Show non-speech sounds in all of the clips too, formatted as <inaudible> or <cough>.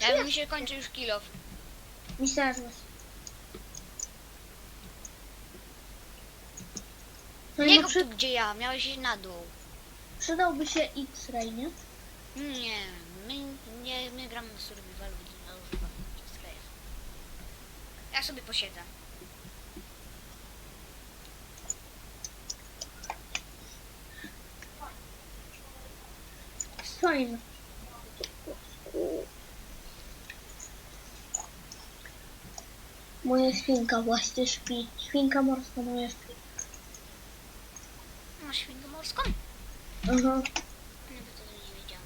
Ja mi się kończy już kilof. Myślałem, że... No i Nie no przy, tu gdzie ja, miałeś iść na dół. przydałby się X-Ray, nie? Nie, my nie my gramy w survival, więc nie używam X-rayów. Ja sobie posiedzę. Fajne. Moja świnka właśnie śpi. Świnka morska moja śpi. Masz świnkę morską? Aha. Nie, bo to nie wiedziałam.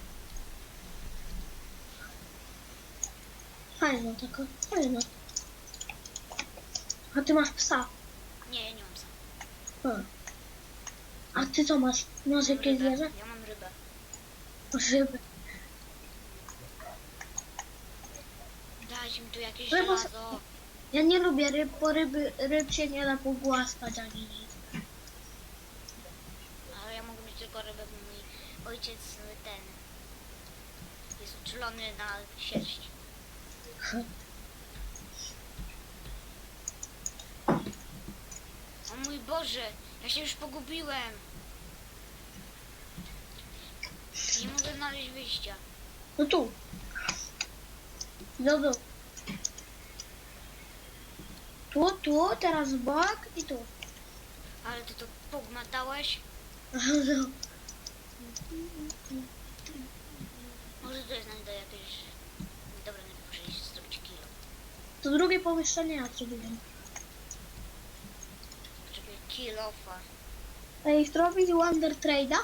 Fajna taka, fajna. A ty masz psa. Nie, ja nie mam psa. A, A ty co masz? Masz Mam jakieś rybę. zwierzę? Ja mam rybę. Żyby. Dajcie mi tu jakieś Ryba- żelazo. Ja nie lubię ryb, bo ryby, ryb się nie da pogłaskać ani nic. Ale bo mój ojciec ten jest uczulony na sierść. O mój Boże, ja się już pogubiłem. Nie mogę znaleźć wyjścia. No tu. No tu. Tu, teraz bok i tu. Ale ty to pogmatałeś? No. Może to jest nam do jakiejś... Dobra, nie muszę iść zrobić kilo. To drugie pomieszczenie ja zrobiłem. Potrzebuję kilofa. Ej, zrobić Wonder Trade'a?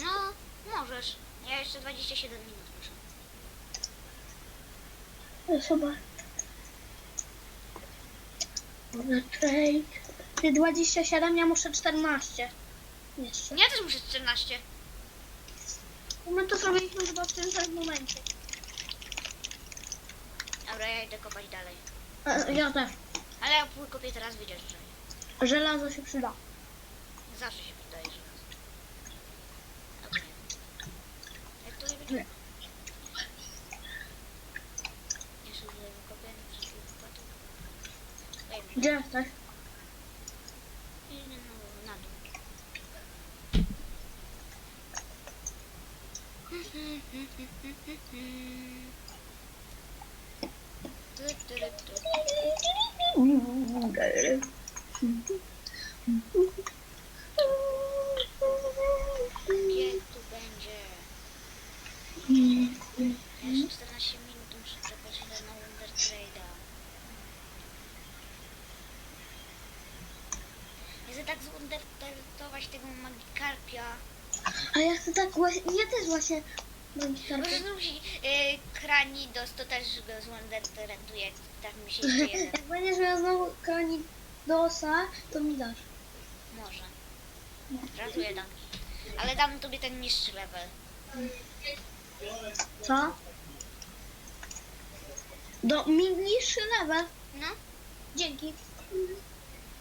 No, możesz. Ja jeszcze 27 minut muszę. Zobacz. Wonder Trade. Ty 27, ja muszę 14. Jeszcze. Ja też muszę 14. My to zrobiliśmy chyba w tym samym momencie. Dobra, ja idę kopać dalej. E, Ja też. Ale ja kopię teraz widzisz, że Żelazo się przyda. zawsze się wydaje, że. Dobra. Jak to nie będzie? Nie. Ja sobie tutaj wykopię, nie. Daj mi. Gdzie jesteś? Idę na, na dół. Tu, tu, tu, tu. Gdzie tu będzie? Jeszcze 14 minut muszę czekać na Wonder Trade'a. Chcę tak zwondertować tego Magikarpia. A ja chcę tak właśnie, ja też właśnie mam Może kartę. znów się y, Kranidos, to też go zwondertuje, tak mi się <laughs> jeszcze jeden. Jak będziesz miał znowu krani dosa, to mi dasz. Może. Ratuję dam. Ale dam tobie ten niższy level. Co? Do mi niższy level. No, Dzięki.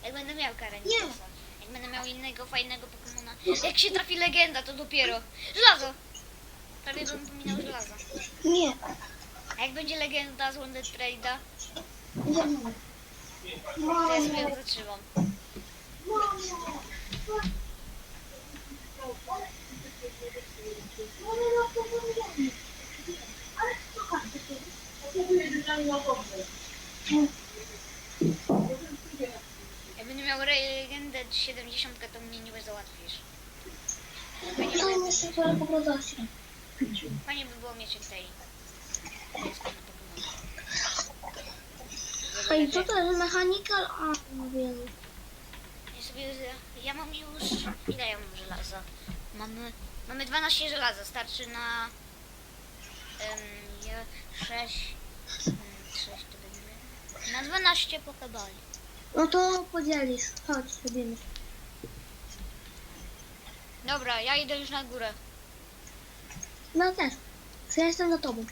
jak będę miał Karanidosa. Nie. Jak będę miał innego fajnego Pokemona. Jak się trafi legenda, to dopiero. Żelazo! Prawie bym pominął żelazo. Nie. A jak będzie legenda z Wonder Trade'a, Nie. to ja sobie ją zatrzymam. Jak będę miał legendę 70, to mnie nie załatwisz. By, jeszcze trochę po prostu. fajnie by było mieć tej. Ej, co to jest? Mechanical? A, no. Ja sobie, ja mam już, ile ja mam żelaza? Mamy, mamy 12 żelaza, starczy na um, ja, 6, um, 6 to będzie, na 12 pokebali. No to podzielisz. Chodź, robimy. Dobra, ja idę już na górę. No też. Czy ja jestem za tobą.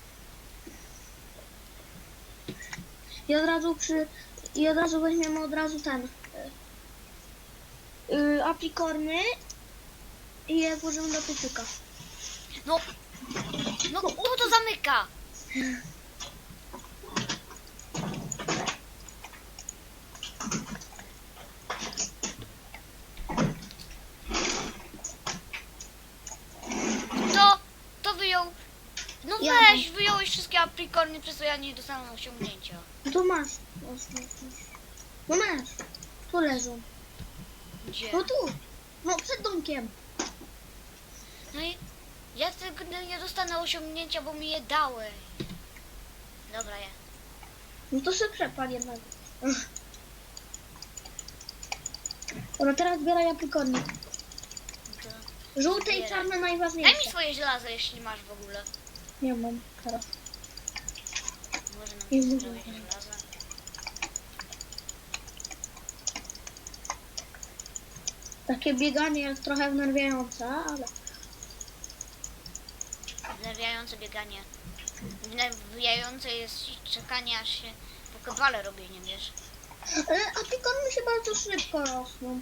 I od razu przy... I od razu weźmiemy od razu ten... Yy, aplikorny i je włożymy do piecyka. No, no kto to zamyka? To, to wyjął. No Ja weź, wyjąłeś wszystkie aprikorny, ja nie dostałem osiągnięcia. To masz. No masz. Tu leżą. Gdzie? No tu. No przed domkiem. No i ja tego nie dostanę osiągnięcia, bo mi je dałeś. Dobra, ja. No to sobie przepal jednak. <laughs> Dobra, teraz zbieraj aplikorny. To... Żółte i czarne Daj mi najważniejsze. swoje żelazo, jeśli masz w ogóle. Nie mam teraz. Nie. Takie bieganie jest trochę wnerwiające, ale... Wnerwiające bieganie. Wnerwiające jest czekanie aż się pokowale robienie, wiesz. Ale aplikorny się bardzo szybko rosną.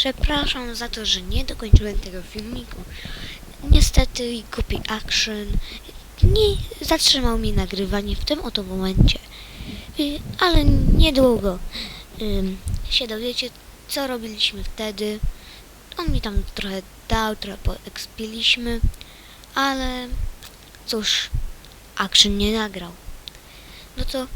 Przepraszam za to, że nie dokończyłem tego filmiku. Niestety Guppy Action nie zatrzymał mi nagrywanie w tym oto momencie. Y, Ale niedługo się dowiecie, co robiliśmy wtedy. On mi tam trochę dał, trochę poekspiliśmy, ale cóż, Action nie nagrał. No to